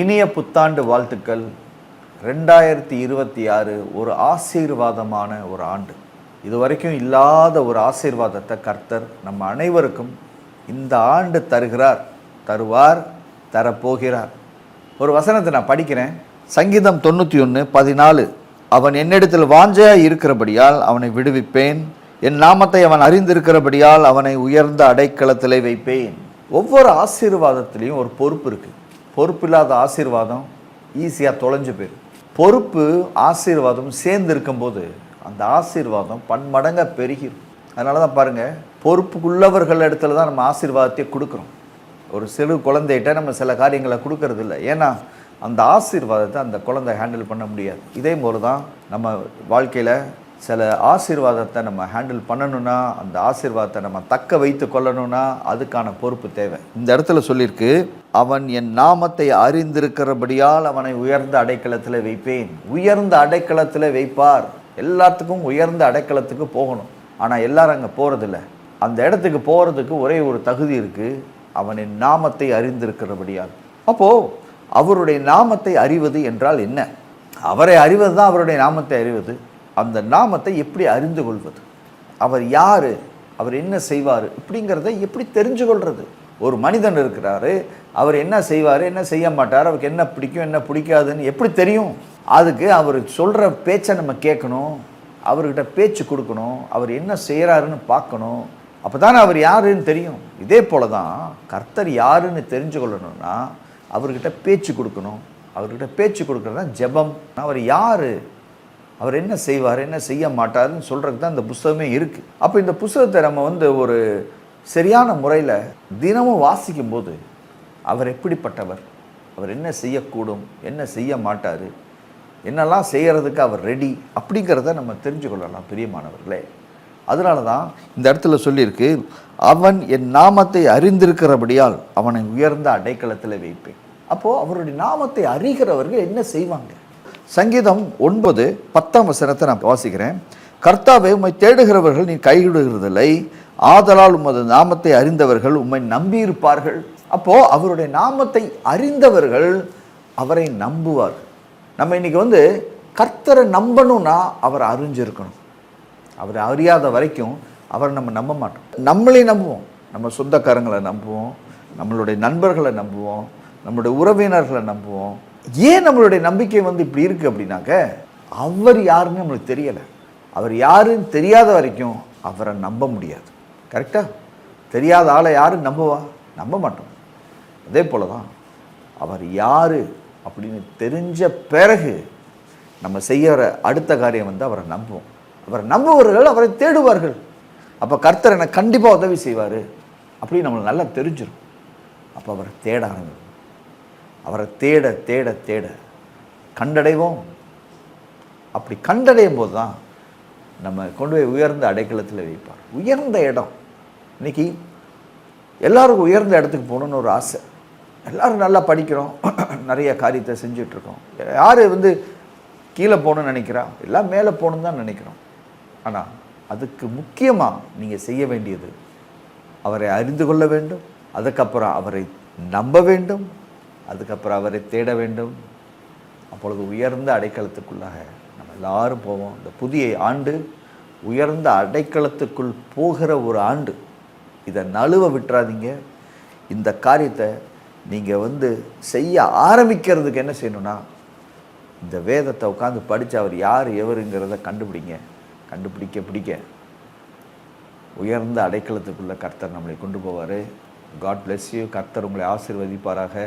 இனிய புத்தாண்டு வாழ்த்துக்கள். ரெண்டாயிரத்தி இருபத்தி ஆறு ஒரு ஆசீர்வாதமான ஒரு ஆண்டு. இதுவரைக்கும் இல்லாத ஒரு ஆசீர்வாதத்தை கர்த்தர் நம்ம அனைவருக்கும் இந்த ஆண்டு தருகிறார் தருவார் தரப்போகிறார். ஒரு வசனத்தை நான் படிக்கிறேன். சங்கீதம் தொண்ணூற்றி ஒன்று பதினாலு. அவன் என்னிடத்தில் வாஞ்சையாக இருக்கிறபடியால் அவனை விடுவிப்பேன். என் நாமத்தை அவன் அறிந்திருக்கிறபடியால் அவனை உயர்ந்த அடைக்கலத்திலே வைப்பேன். ஒவ்வொரு ஆசீர்வாதத்திலையும் ஒரு பொறுப்பு இருக்குது பொறுப்பு இல்லாத ஆசீர்வாதம் ஈஸியாக தொலைஞ்சு போயிடும். பொறுப்பு ஆசீர்வாதம் சேர்ந்து இருக்கும்போது அந்த ஆசீர்வாதம் பன்மடங்காக பெருகிடும் அதனால தான் பாருங்கள் பொறுப்புக்குள்ளவர்கள் இடத்துல தான் நம்ம ஆசீர்வாதத்தை கொடுக்குறோம். ஒரு சிறு குழந்தைகிட்ட நம்ம சில காரியங்களை கொடுக்கறது இல்லை. ஏன்னா அந்த ஆசீர்வாதத்தை அந்த குழந்தை ஹேண்டில் பண்ண முடியாது. இதே போல தான் நம்ம வாழ்க்கையில் சில ஆசீர்வாதத்தை நம்ம ஹேண்டில் பண்ணணும்னா அந்த ஆசீர்வாதத்தை நம்ம தக்க வைத்து கொள்ளணும்னா அதுக்கான பொறுப்பு தேவை. இந்த இடத்துல சொல்லியிருக்கு அவன் என் நாமத்தை அறிந்திருக்கிறபடியால் அவனை உயர்ந்த அடைக்கலத்தில் வைப்பேன். உயர்ந்த அடைக்கலத்தில் வைப்பார். எல்லாத்துக்கும் உயர்ந்த அடைக்கலத்துக்கு போகணும். ஆனால் எல்லாரும் அங்கே போகிறதில்ல அந்த இடத்துக்கு போகிறதுக்கு ஒரே ஒரு தகுதி இருக்குது அவனின் நாமத்தை அறிந்திருக்கிறபடியால். அப்போது அவருடைய நாமத்தை அறிவது என்றால் என்ன? அவரை அறிவது தான் அவருடைய நாமத்தை அறிவது. அந்த நாமத்தை எப்படி அறிந்து கொள்வது? அவர் யார்? அவர் என்ன செய்வார்? இப்படிங்கிறத எப்படி தெரிஞ்சு கொள்வது ஒரு மனிதன் இருக்கிறாரு அவர் என்ன செய்வார் என்ன செய்ய மாட்டார் அவருக்கு என்ன பிடிக்கும் என்ன பிடிக்காதுன்னு எப்படி தெரியும்? அதுக்கு அவர் சொல்கிற பேச்சை நம்ம கேட்கணும் அவர்கிட்ட பேச்சு கொடுக்கணும் அவர் என்ன செய்கிறாருன்னு பார்க்கணும். அப்போ தானே அவர் யாருன்னு தெரியும். இதே போல தான் கர்த்தர் யாருன்னு தெரிஞ்சு கொள்ளணும்னா அவர்கிட்ட பேச்சு கொடுக்கணும். அவர்கிட்ட பேச்சு கொடுக்குறது தான் ஜெபம். அவர் யார்? அவர் என்ன செய்வார் என்ன செய்ய மாட்டார்னு சொல்கிறதுக்கு தான் இந்த புஸ்தகமே இருக்குது அப்போ இந்த புஸ்தகத்தை நம்ம வந்து ஒரு சரியான முறையில் தினமும் வாசிக்கும்போது அவர் எப்படிப்பட்டவர்? அவர் என்ன செய்யக்கூடும்? என்ன செய்ய மாட்டார்? என்னெல்லாம் செய்கிறதுக்கு அவர் ரெடி அப்படிங்கிறத நம்ம தெரிஞ்சு கொள்ளலாம் பிரியமானவர்களே அதனால தான் இந்த இடத்துல சொல்லியிருக்கு அவன் என் நாமத்தை அறிந்திருக்கிறபடியால் அவனை உயர்ந்த அடைக்கலத்தில் வைப்பேன். அப்போது அவருடைய நாமத்தை அறிகிறவர்கள் என்ன செய்வாங்க? சங்கீதம் ஒன்பது பத்தாம் வசனத்தை நான் வாசிக்கிறேன். கர்த்தாவை உம்மை தேடுகிறவர்கள் நீ கைவிடுகிறதில்லை. ஆதலால் உமது நாமத்தை அறிந்தவர்கள் உம்மை நம்பியிருப்பார்கள். அப்போ அவருடைய நாமத்தை அறிந்தவர்கள் அவரை நம்புவார்கள் நம்ம இன்றைக்கி வந்து கர்த்தரை நம்பணும்னா அவர் அறிஞ்சிருக்கணும். அவரை அறியாத வரைக்கும் அவரை நம்ம நம்ப மாட்டோம். நம்மளே நம்புவோம். நம்ம சொந்தக்காரங்களை நம்புவோம். நம்மளுடைய நண்பர்களை நம்புவோம். நம்மளுடைய உறவினர்களை நம்புவோம். ஏன் நம்மளுடைய நம்பிக்கை வந்து இப்படி இருக்குது அப்படின்னாக்க அவர் யாருன்னு நம்மளுக்கு தெரியலை. அவர் யாருன்னு தெரியாத வரைக்கும் அவரை நம்ப முடியாது. கரெக்டாக தெரியாத ஆளை யாரும் நம்புவா? நம்ப மாட்டோம். அதே போல தான் அவர் யார் அப்படின்னு தெரிஞ்ச பிறகு நம்ம செய்கிற அடுத்த காரியம் வந்து அவரை நம்புவோம். அவரை நம்புவர்கள் அவரை தேடுவார்கள். அப்போ கர்த்தர் எனக்கு கண்டிப்பாக உதவி செய்வார் அப்படின்னு நம்மளுக்கு நல்லா தெரிஞ்சிடும் அப்போ அவரை தேட ஆரம்பிக்கும் அவரை தேட தேட தேட கண்டடைவோம். அப்படி கண்டடையும் போது தான் நம்ம கொண்டு போய் உயர்ந்த அடைக்கலத்தில் வைப்பார். உயர்ந்த இடம். இன்னைக்கு எல்லாருக்கும் உயர்ந்த இடத்துக்கு போகணுன்னு ஒரு ஆசை. எல்லோரும் நல்லா படிக்கிறோம். நிறைய காரியத்தை செஞ்சிட்ருக்கோம். யார் வந்து கீழே போகணும்னு நினைக்கிறா? எல்லாம் மேலே போகணுன்னு தான் நினைக்கிறோம். ஆனால் அதுக்கு முக்கியமாக நீங்கள் செய்ய வேண்டியது அவரை அறிந்து கொள்ள வேண்டும். அதுக்கப்புறம் அவரை நம்ப வேண்டும். அதுக்கப்புறம் அவரை தேட வேண்டும். அப்பொழுது உயர்ந்த அடைக்கலத்துக்குள்ளாக நம்ம எல்லாரும் போவோம். இந்த புதிய ஆண்டு உயர்ந்த அடைக்கலத்துக்குள் போகிற ஒரு ஆண்டு இதை நழுவ விட்டுறாதீங்க. இந்த காரியத்தை நீங்கள் வந்து செய்ய ஆரம்பிக்கிறதுக்கு என்ன செய்யணும்னா இந்த வேதத்தை உட்காந்து படித்து அவர் யார் எவருங்கிறத கண்டுபிடிங்க. கண்டுபிடிக்க பிடிக்க. உயர்ந்த அடைக்கலத்துக்குள்ளே கர்த்தர் நம்மளை கொண்டு போவார். காட் பிளெஸ் யூ கர்த்தர் உங்களை ஆசீர்வதிப்பாராக.